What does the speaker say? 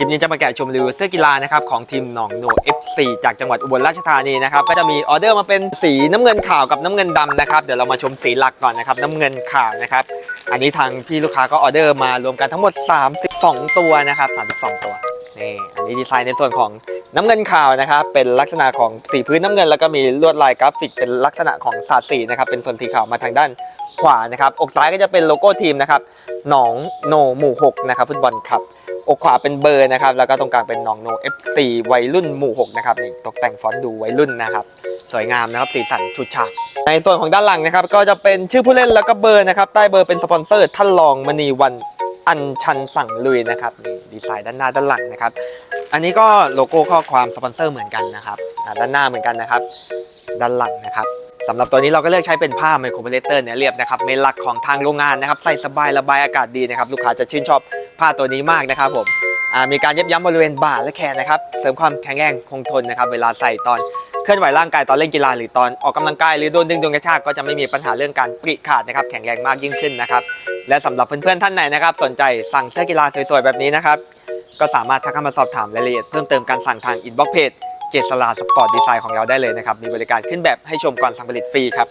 คลิปนี้จะมาแกะชมรีวิวเสื้อกีฬานะครับของทีมหนองโน FC จากจังหวัดอุบลราชธานีนะครับก็จะมีออเดอร์มาเป็นสีน้ำเงินขาวกับน้ำเงินดำนะครับเดี๋ยวเรามาชมสีหลักก่อนนะครับน้ำเงินขาวนะครับอันนี้ทางพี่ลูกค้าก็ออเดอร์มารวมกันทั้งหมด 32 ตัวนะครับ32 ตัวนี่อันนี้ดีไซน์ในส่วนของน้ำเงินขาวนะครับเป็นลักษณะของสีพื้นน้ำเงิน แล้วก็มีลวดลายกราฟิกเป็นลักษณะของสาดสีนะครับเป็นส่วนสีขาวมาทางด้านขวานะครับอกซ้ายก็จะเป็นโลโก้ทีมนะครับหนองโนหมู่หกนะครับฟุตบอลครับ อกขวาเป็นเบอร์นะครับ แล้วก็ตรงกลางเป็นน้องโน FC วัยรุ่นหมู่6นะครับนี่ตกแต่งฟอนต์ดูวัยรุ่นนะครับ สวยงามนะครับสีสันชุดฉากในส่วนของด้านหลังนะครับ ก็จะเป็นชื่อผู้เล่นแล้วก็เบอร์นะครับ ใต้เบอร์เป็นสปอนเซอร์ท่านรองมณีวันอัญชันสั่งลุยนะครับนี่ดีไซน์ด้านหน้าด้านหลังนะครับ อันนี้ก็โลโก้ข้อความสปอนเซอร์เหมือนกันนะครับด้านหน้าเหมือนกันนะครับ ด้านหลังนะครับสำหรับตัวนี้เราก็เลือกใช้เป็นผ้าไมโครโพเลเตอร์เนี่ยเรียบนะครับเมนหลักของทางโรงงานนะครับ ใส่สบายระบายอากาศดีนะครับ ลูกค้าจะชื่นชอบ ผ้าตัวนี้มากนะครับผมมีการเย็บย้ำบริเวณบ่าและแขนนะครับ เสริมความแข็งแรงคงทนนะครับ เวลาใส่ตอนเคลื่อนไหวร่างกายตอนเล่นกีฬาหรือตอนออกกำลังกายหรือโดนดึงโดนกระชากก็จะไม่มีปัญหาเรื่องการปริขาดนะครับ แข็งแรงมากยิ่งขึ้นนะครับ และสำหรับเพื่อนๆท่านไหนนะครับ สนใจสั่งเสื้อกีฬาสวยๆแบบนี้นะครับ ก็สามารถทักเข้ามาสอบถามรายละเอียดเพิ่มเติมการสั่งทางอินบ็อกเพจเจษลาสปอร์ตดีไซน์ของเราได้เลยนะครับมีบริการขึ้นแบบให้ชมก่อนสั่งผลิตฟรีครับ